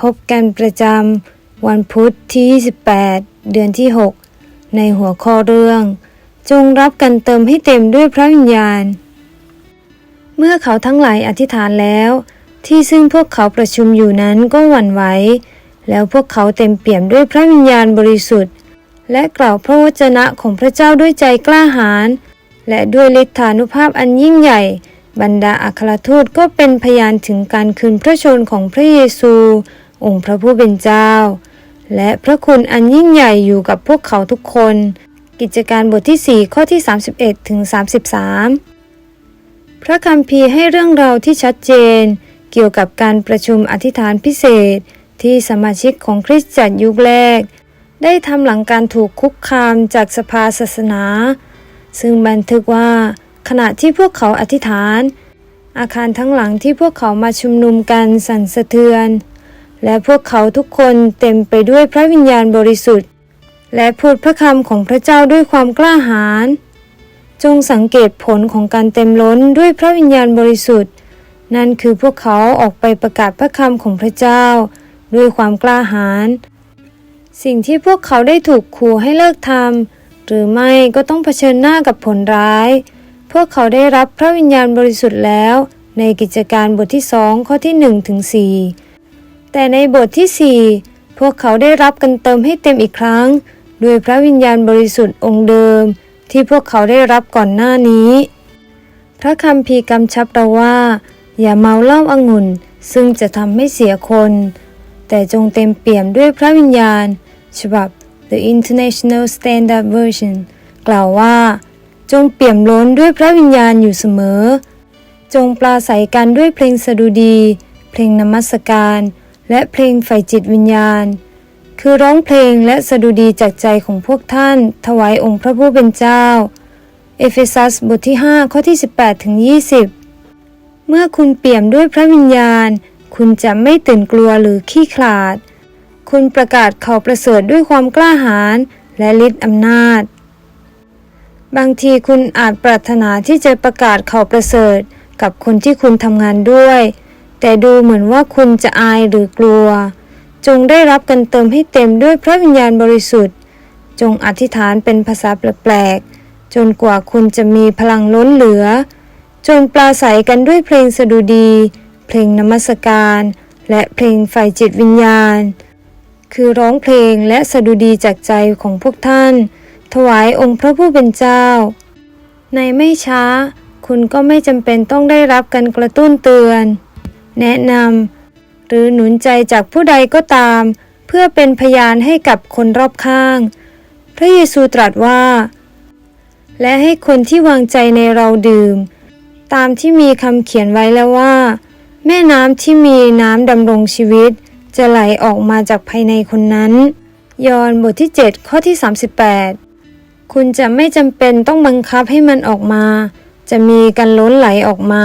พบกันประจำวันพุธที่ 28 เดือนที่ 6 ในหัวข้อเรื่อง จงรับกันเติมให้เต็มด้วยพระวิญญาณ เมื่อเขาทั้งหลายอธิษฐานแล้ว ที่ซึ่งพวกเขาประชุมอยู่นั้นก็หวั่นไหวแล้วพวกเขาเต็มเปี่ยมด้วยพระวิญญาณบริสุทธิ์ และกล่าวพระวจนะของพระเจ้าด้วยใจกล้าหาญและด้วยฤทธานุภาพอันยิ่งใหญ่ บรรดาอัครทูตก็เป็นพยานถึงการคืนพระชนของพระเยซู องค์พระผู้เป็นเจ้า และพระคุณอันยิ่งใหญ่อยู่กับพวกเขาทุกคน กิจการบทที่ 4 ข้อที่ 31ถึง33 พระคัมภีร์ให้เรื่องราวที่ชัดเจน เกี่ยวกับการประชุมอธิษฐานพิเศษ ที่สมาชิกของคริสตจักรยุคแรก ได้ทำหลังการถูกคุกคามจากสภาศาสนา ซึ่งบันทึกว่าขณะที่พวกเขาอธิษฐานอาคารทั้งหลังที่พวกเขามาชุมนุมกันสั่นสะเทือน และพวกเขาทุกคนเต็มไปด้วยพระวิญญาณบริสุทธิ์ และพูดพระคำของพระเจ้าด้วยความกล้าหาญจงสังเกตผลของการเต็มล้นด้วยพระวิญญาณบริสุทธิ์ นั่นคือพวกเขาออกไปประกาศพระคำของพระเจ้า ด้วยความกล้าหาญสิ่งที่พวกเขาได้ถูกขู่ให้เลิกทำหรือไม่ก็ต้องเผชิญหน้ากับผลร้าย พวกเขาได้รับพระวิญญาณบริสุทธิ์แล้ว ในกิจการบทที่สองข้อที่1ถึง4 แต่ในบทที่4พวกเขาได้รับกันเติมให้เต็มอีกครั้ง ด้วยพระวิญญาณบริสุทธิ์องค์เดิม ที่พวกเขาได้รับก่อนหน้านี้ พระคัมภีร์กำชับเราว่า อย่าเมาเหล้าอางุ่น ซึ่งจะทำให้เสียคน แต่จงเต็มเปี่ยมด้วยพระวิญญาณ ฉบับ The International Standard Version กล่าวว่า จงเปี่ยมล้นด้วยพระวิญญาณอยู่เสมอ จงปราศัยกันด้วยเพลงสดุดี เพลงนมัสการ และเพลงฝ่ายจิตวิญญาณ คือร้องเพลงและสดุดีจากใจของพวกท่าน ถวายองค์พระผู้เป็นเจ้า เอเฟซัสบทที่ 5 ข้อที่ 18ถึง20 เมื่อคุณเปี่ยมด้วยพระวิญญาณ คุณจะไม่ตื่นกลัวหรือขี้ขลาด คุณประกาศข่าวประเสริฐด้วยความกล้าหาญและฤทธิ์อำนาจ บางทีคุณอาจปรารถนาที่จะประกาศข่าวประเสริฐกับคนที่คุณทำงานด้วย แต่ดูเหมือนว่าคุณจะอายหรือกลัว จงได้รับกันเติมให้เต็มด้วยพระวิญญาณบริสุทธิ์ จงอธิษฐานเป็นภาษาแปลกๆ จนกว่าคุณจะมีพลังล้นเหลือจนปราศัยกันด้วยเพลงสดุดี เพลงนมัสการ และเพลงฝ่ายจิตวิญญาณ คือร้องเพลงและสดุดีจากใจของพวกท่าน ถวายองค์พระผู้เป็นเจ้า ในไม่ช้า คุณก็ไม่จำเป็นต้องได้รับการกระตุ้นเตือน แนะนำหรือหนุนใจจากผู้ใดก็ตาม เพื่อเป็นพยานให้กับคนรอบข้าง พระเยซูตรัสว่า และให้คนที่วางใจในเราดื่ม ตามที่มีคำเขียนไว้แล้วว่า แม่น้ำที่มีน้ำดำรงชีวิต จะไหลออกมาจากภายในคนนั้น ยอห์นบทที่ 7 ข้อที่ 38 คุณจะไม่จำเป็นต้องบังคับให้มันออกมา จะมีการล้นไหลออกมา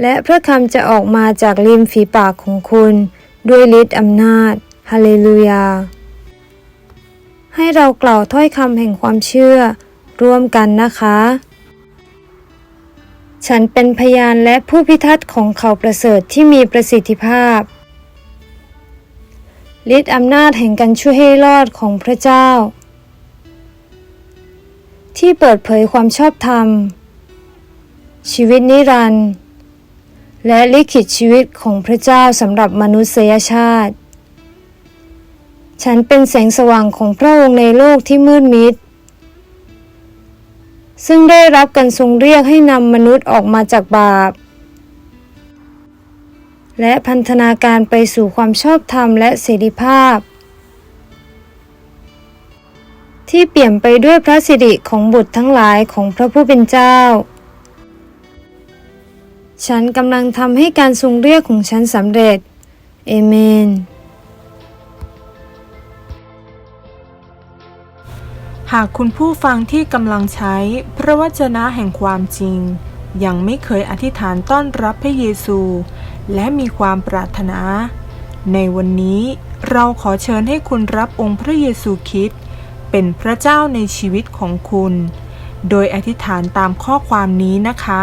และพระคำจะออกมาจากริมฝีปากของคุณ ด้วยฤทธิ์อำนาจ ฮาเลลูยา ให้เรากล่าวถ้อยคำแห่งความเชื่อ ร่วมกันนะคะ ฉันเป็นพยานและผู้พิทักษ์ของเขาประเสริฐที่มีประสิทธิภาพฤทธิ์อำนาจแห่งการช่วยให้รอดของพระเจ้า ที่เปิดเผยความชอบธรรม ชีวิตนิรันดร์ และลิขิตชีวิตของพระเจ้าสำหรับมนุษยชาติ ฉันเป็นแสงสว่างของพระองค์ในโลกที่มืดมิด ซึ่งได้รับการทรงเรียกให้นำมนุษย์ออกมาจากบาป และพันธนาการไปสู่ความชอบธรรมและเสรีภาพ ที่เปี่ยมไปด้วยพระสิริของบุตรทั้งหลายของพระผู้เป็นเจ้า ฉันกำลังทำให้การทรงเรียกของฉันสำเร็จ เอเมน หากคุณผู้ฟังที่กำลังใช้พระวจนะแห่งความจริง ยังไม่เคยอธิษฐานต้อนรับพระเยซู และมีความปรารถนา ในวันนี้เราขอเชิญให้คุณรับองค์พระเยซูคริสเป็นพระเจ้าในชีวิตของคุณ โดยอธิษฐานตามข้อความนี้นะคะ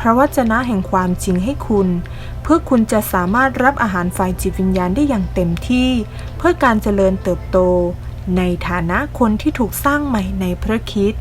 พระวจนะแห่งความจริงให้คุณ เพื่อคุณจะสามารถรับอาหารฝ่ายจิตวิญญาณได้อย่างเต็มที่ เพื่อการเจริญเติบโต ในฐานะคนที่ถูกสร้างใหม่ในพระคิด